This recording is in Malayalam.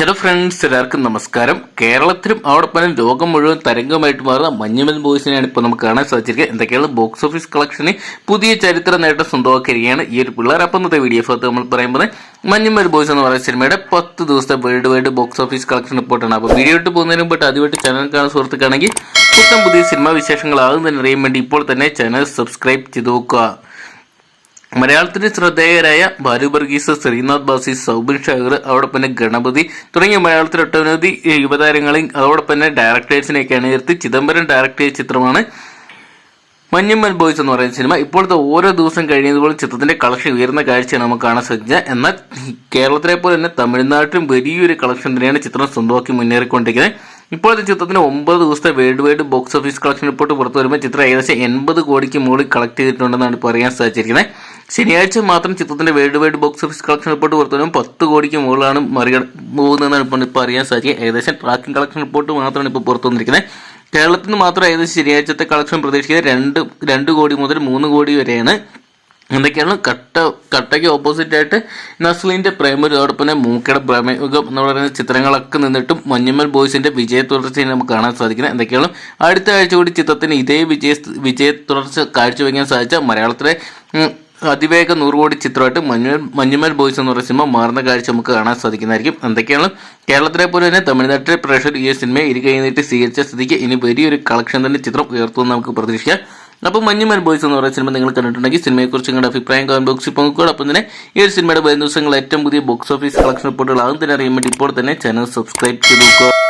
ഹലോ ഫ്രണ്ട്സ് എല്ലാവർക്കും നമസ്കാരം. കേരളത്തിലും അവിടൊപ്പം ലോകം മുഴുവൻ തരംഗമായിട്ട് മാറുന്ന മഞ്ഞുമൽ ബോയ്സിനെയാണ് ഇപ്പോൾ നമുക്ക് കാണാൻ സാധിച്ചിരിക്കുന്നത്. എന്തൊക്കെയാണ് ബോക്സ് ഓഫീസ് കളക്ഷന് പുതിയ ചരിത്ര നേട്ടം സ്വന്തമാക്കിയിരിക്കുകയാണ് ഈ ഒരു പിള്ളേർ. അപ്പം ഇന്നത്തെ വീഡിയോ ഭാഗത്ത് നമ്മൾ പറയുമ്പോൾ മഞ്ഞുമൽ ബോയ്സ് എന്ന് പറയുന്ന സിനിമയുടെ പത്ത് ദിവസത്തെ world wide box office collection റിപ്പോർട്ടാണ്. അപ്പോൾ വീഡിയോ ഇട്ട് പോകുന്നതിന് മുമ്പ് ആദ്യമായിട്ട് ചാനൽ കാണുന്ന സുഹൃത്തുക്കാണെങ്കിൽ പുത്തം പുതിയ സിനിമാ വിശേഷങ്ങൾ അറിയാൻ വേണ്ടി ഇപ്പോൾ തന്നെ ചാനൽ സബ്സ്ക്രൈബ് ചെയ്ത് നോക്കുക മലയാളത്തിന് ശ്രദ്ധേയരായ ബാലു വർഗീസ് ശ്രീനാഥ് ബാസി സൗബിൻ ഷാഗർ അതോടൊപ്പം തന്നെ ഗണപതി തുടങ്ങിയ മലയാളത്തിലെ ഒട്ടനവധി യുവതാരങ്ങളെയും അതോടൊപ്പം തന്നെ ഡയറക്ടേഴ്സിനെയൊക്കെ അണിനിർത്തി ചിദംബരം ഡയറക്ട് ചെയ്ത ചിത്രമാണ് മഞ്ഞമ്മൻ ബോയ്സ് എന്ന് പറയുന്ന സിനിമ. ഇപ്പോഴത്തെ ഓരോ ദിവസം കഴിയുന്നതുപോലെ ചിത്രത്തിന്റെ കളക്ഷൻ ഉയർന്ന കാഴ്ചയാണ് നമുക്ക് കാണാൻ സാധിച്ചത്. എന്നാൽ കേരളത്തിലെ പോലെ തന്നെ തമിഴ്നാട്ടിലും വലിയൊരു കളക്ഷൻ തന്നെയാണ് ചിത്രം സ്വന്തമാക്കി മുന്നേറിക്കൊണ്ടിരിക്കുന്നത്. ഇപ്പോഴത്തെ ചിത്രത്തിന് ഒമ്പത് ദിവസത്തെ world wide box office collection report പുറത്തു വരുമ്പോൾ ചിത്രം ഏകദേശം എൺപത് കോടിക്ക് മുകളിൽ കളക്ട് ചെയ്തിട്ടുണ്ടെന്നാണ് ഇപ്പോൾ അറിയാൻ സാധിച്ചിരിക്കുന്നത്. ശനിയാഴ്ച മാത്രം ചിത്രത്തിന്റെ world wide box office collection report പുറത്തു വരുമ്പോൾ പത്ത് കോടിക്ക് മുകളിലാണ് മറികട പോകുന്നതെന്നാണ് ഇപ്പോൾ ഇപ്പോൾ അറിയാൻ സാധിക്കുക. ഏകദേശം ട്രാക്കിംഗ് കളക്ഷൻ റിപ്പോർട്ട് മാത്രമാണ് ഇപ്പോൾ പുറത്തു വന്നിരിക്കുന്നത്. കേരളത്തിൽ നിന്ന് മാത്രം ഏകദേശം ശനിയാഴ്ചത്തെ കളക്ഷൻ പ്രതീക്ഷിക്കുന്നത് രണ്ട് രണ്ട് കോടി മുതൽ മൂന്ന് കോടി വരെയാണ്. എന്തൊക്കെയാണ്? കട്ട കട്ടയ്ക്ക് ഓപ്പോസിറ്റ് ആയിട്ട് നസ്ലിന്റെ പ്രേമം അതോടൊപ്പം തന്നെ മൂക്കയുടെ പ്രമേകം എന്ന് പറയുന്ന ചിത്രങ്ങളൊക്കെ നിന്നിട്ടും മഞ്ഞമ്മൽ ബോയ്സിന്റെ വിജയ തുടർച്ചയെ നമുക്ക് കാണാൻ സാധിക്കുന്നത്. എന്തൊക്കെയാണ്? അടുത്ത ആഴ്ച കൂടി ചിത്രത്തിന് ഇതേ വിജയ വിജയ തുടർച്ച കാഴ്ചവെക്കാൻ സാധിച്ച മലയാളത്തിലെ അതിവേഗ നൂറ് കോടി ചിത്രമായിട്ട് മഞ്ഞുമൽ മഞ്ഞുമൽ ബോയ്സ് എന്ന് പറയുന്ന സിനിമ മാറുന്ന കാഴ്ച നമുക്ക് കാണാൻ സാധിക്കുന്നതായിരിക്കും. എന്തൊക്കെയാണ്? കേരളത്തിലെ പോലെ തന്നെ തമിഴ്നാട്ടിലെ പ്രേക്ഷകർ ഈ സിനിമയെ ഇരു കഴിഞ്ഞിട്ട് സ്വീകരിച്ച സ്ഥിതിക്ക് ഇനി വലിയൊരു കളക്ഷൻ തന്നെ ചിത്രം ഉയർത്തുമെന്ന് നമുക്ക് പ്രതീക്ഷിക്കാം. അപ്പോൾ മഞ്ഞുമൽ ബോയ്സ് എന്ന് പറയുന്ന സിനിമ നിങ്ങൾ കണ്ടിട്ടുണ്ടെങ്കിൽ സിനിമയെക്കുറിച്ച് നിങ്ങളുടെ അഭിപ്രായം കമന്റ് ബോക്സിൽ പങ്കുകൂടെ അപ്പം തന്നെ ഈ ഒരു സിനിമയുടെ വരും ദിവസങ്ങൾ ഏറ്റവും പുതിയ ബോക്സ് ഓഫീസ് കളക്ഷൻ റിപ്പോർട്ടുകൾ ആകും തന്നെ അറിയാൻ വേണ്ടി ഇപ്പോൾ തന്നെ ചാനൽ സബ്സ്ക്രൈബ് ചെയ്ത്